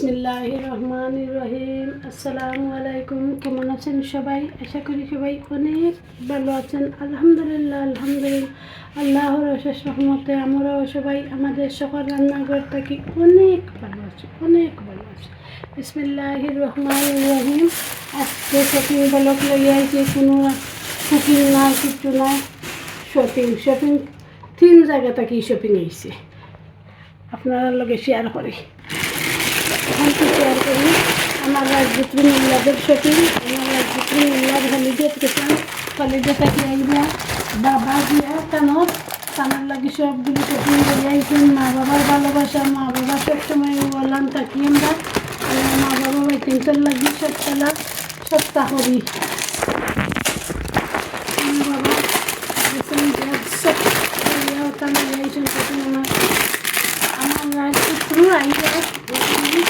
বিসমিল্লাহ রহমান রহিম আসসালামু আলাইকুম কেমন আছেন সবাই? আশা করি সবাই অনেক ভালো আছেন। আলহামদুলিল্লাহ আলহামদুলিল্লাহ। আল্লাহর অশেষ রহমতে আমরাও সবাই আমাদের সকল রান্নাঘর থাকি অনেক ভালো আছি, অনেক ভালো আছি। বিসমিল্লাহ রহমান রহিম আজকে শপিং ব্লক লইয়া আইছি। কোনো কুকিং নাই, কিছু নাই। শপিং শপিং তিন জায়গা থাকি শপিং আইছে। আপনারা লগে শেয়ার করি। এখন তো শেয়ার করি? আমার রাজপুত্রী মিল্লাদের শপিং আমার রাজপুত্রী মিল্লার হলিডেট গেছিলাম হলিডে থাকি আইবা বাবা দিয়া কানত কানের লাগি সবগুলো শপিং করে আইছেন। মা বাবার ভালোবাসা, মা বাবা সবসময় বললাম থাকি আমরা। মা বাবা ওই তিনটার লাগি সপ্তাহ সপ্তাহ করি বাবা সব করিয়া আইছেন তখন আমার আমার আইয়া এখানে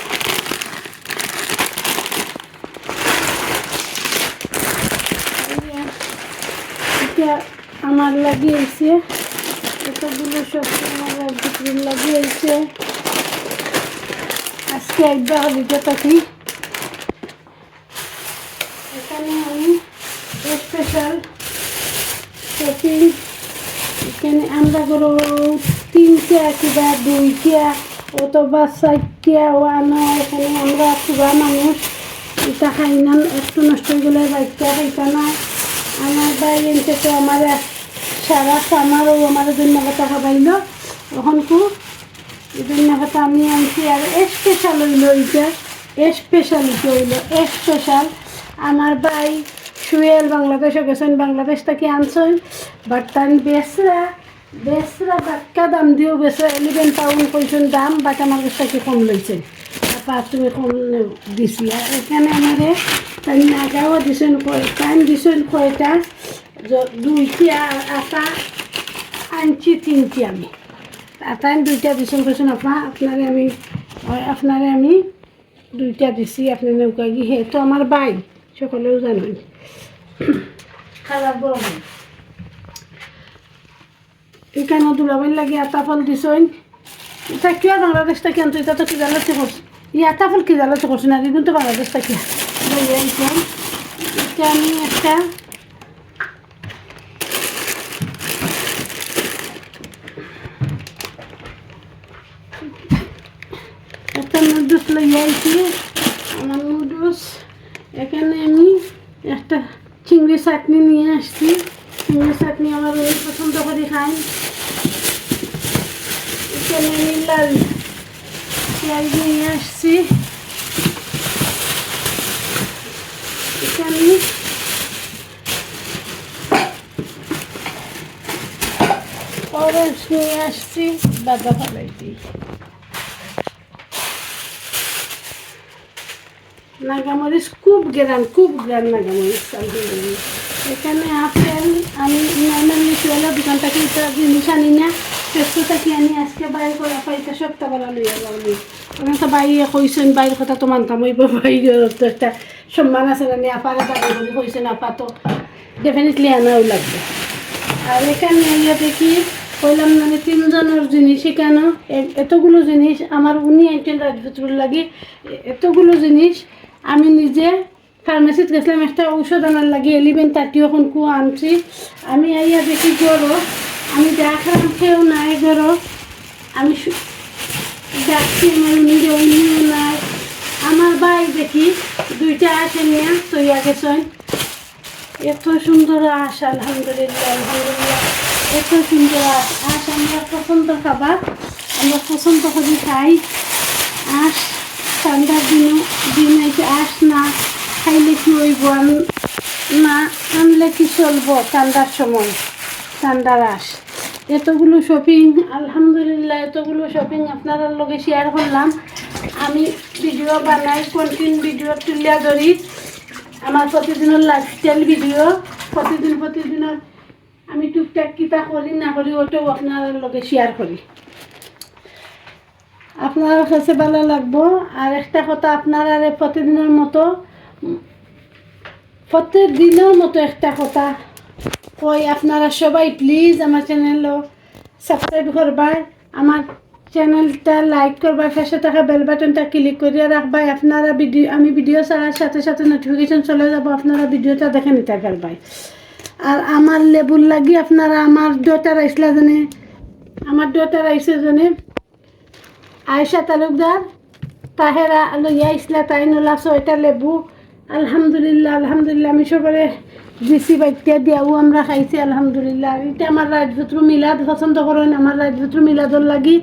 আইয়া এটা আমার লাগিয়েছে, এতগুলো সব আমার রাজপুত্রের লাগিয়েছে। আজকে একবার হলিডে থাকি এখানে আমি স্পেশাল শপিং এখানে আমরা করো তিনটা কিবা, দুইটা, অথবা চারটা, ওয়ানো এখানে আমরা কিবা মানুষ, এটা খাই না, একটু নষ্ট গেলে বাচ্চা খাইতা আমার বাইরে থেকে আমার সারা আমারও আমার জন্য কথা খাবাইল তখন কু, এই জন্য কথা আমি আনছি আর স্পেশাল হইল এইটা স্পেশাল হইল স্পেশাল আমার ভাই সুয়েল বাংলাদেশে গেছেন, বাংলাদেশ থেকে আনছেন। বাট তান বেসরা বেসরা বাক্কা দাম দিও বেসরা এলিভেন পাউন্ড কইছেন দাম বাট আমার কাছ থেকে কম লইছে। পাঁচ তুমি কম দিছি। আর এখানে আমারে তাই নাগাও দিছেন কয়, টাইম দিছেন কয়টা? দুইটা আটা আনছি তিনটি আমি। আটা দুইটা দিছেন কইছেন আপা আপনারে আমি আপনারে আমি দুইটা দিছি আপনি নৌকা গিয়ে হে তো আমার বাই সকলেও জানেন খারাপ গরম এখানে দুলাবাইর লাগে আতা ফল দিছইন। এটা কিয় বাংলাদেশ থেকে আনতো এটা তো কি জালাতে করছে ই আতা ফল কি জালাতে করছে না কিন্তু বাংলাদেশ থেকে এটা আমি একটা আইছি আমার নুডলস। এখানে আমি একটা চিংড়ি চাটনি নিয়ে আসছি। চিংড়ি চাটনি আমার অনেক পছন্দ করে খাই। এখানে আমি লাল পেঁয়াজ নিয়ে আসছি। এখানে অরেঞ্জ নিয়ে আসছি। বাদা ফালাইছি নাগামরিচ খুব গ্রান খুব গ্রান নাগামরিচ আলহামদুলিল্লাহ এখানে আপেল আমি নর্মালি চুয়েলা দোকান থেকে এটা জিনিস আনি না পেস্তো থাকি আনি আজকে বাইর করা পাইতে সপ্তাহ বেলা লইয়া যাবনি ওখানে তো বাইরে কইছেন, বাইরের কথা তো মানতাম, ওই বাইরের তো একটা সম্মান আছে না আপারে দাবি বলে কইছেন আপা তো ডেফিনেটলি আনাও লাগবে। আর এখানে ইয়ে দেখি, কইলাম মানে তিনজনের জিনিস এ- এতগুলো জিনিস, আমার উনি একজন রাজপুত্রর লাগে এতগুলো জিনিস আমি নিজে ফার্মেসিত গেছিলাম, একটা ঔষধ আনার লাগে এলিভেন থার্টি এখন কু আনছি। আমি আইয়া দেখি গরো আমি দেখালাম কেউ নাই গরো আমি যাচ্ছি আমার নিজে উনিও নাই। আমার ভাই দেখি দুইটা আসে নিয়ে, তৈয়া গেছেন এত সুন্দর আশ, আলহামদুলিল্লাহ আলহামদুলিল্লাহ। এত সুন্দর আশ। আশ আমরা পছন্দ খাবার, আমরা পছন্দ করি খাই। আশ ঠান্ডার দিন দিন হয়েছে আশ না খাইলে কি হইব? না, আনলে কি চলবো ঠান্ডার সময়? ঠান্ডার আশ এতগুলো শপিং আলহামদুলিল্লাহ, এতগুলো শপিং আপনার লগে শেয়ার করলাম। আমি ভিডিও বানাই কন্টিনিউ ভিডিও তুলিয়া ধরি। আমার প্রতিদিনের লাইফস্টাইল ভিডিও প্রতিদিন, প্রতিদিনের আমি টুকটাক কিতা করি না করি ওটাও আপনার লগে শেয়ার করি। আপনার কাছে ভালো লাগবো। আর একটা কথা, আপনার প্রতিদিনের মতো প্রত্যেক দিনের মতো একটা কথা কই, আপনারা সবাই প্লিজ আমার চ্যানেল সাবস্ক্রাইব করবার আমার চ্যানেলটা লাইক করবা পাশে থাকা বেল বাটনটা ক্লিক করিয়া রাখবাই। আপনারা ভিডিও আমি ভিডিও ছাড়ার সাথে সাথে নোটিফিকেশন চলে যাব, আপনারা ভিডিওটা দেখে নিতে পারবাই। আর আমার লেবুর লাগি আপনারা, আমার ডটার আইসলা জানে আমার ডটার আইসে জানে আয়সা তালুকদার, তাহেরা লইয়া আইসলা তাই নলা ছয়টা লেবু। আলহামদুলিল্লাহ আলহামদুলিল্লাহ, আমি সবারে দিছি বাইতিয়া দিয়াও আমরা খাইছি, আলহামদুলিল্লাহ। এটা আমার রাজপুত্র মিলাদ পছন্দ করেন, আমার রাজপুত্র মিলাদর লাগি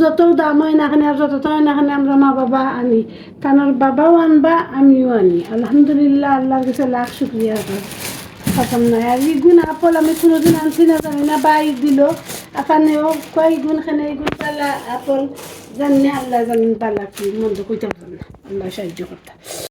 যত দাম হয় না খানে, আর যত হয় না খানে আমরা মা বাবা আনি। কারণ বাবাও আনবা, আমিও আনি। আলহামদুলিল্লাহ, আল্লাহর কাছে লাখ শুক্রিয়া খতম নাই। আর ইগুণ আপল আমি কোনোদিন আনছি না, জানি না, বাই দিল। আপানেও কয় গুণ খানে ইগুণ পালা আপল। জানি আল্লাহ জানেন পালা কি মন্দ কইতে পারেন আল্লাহ সাহায্য করতে।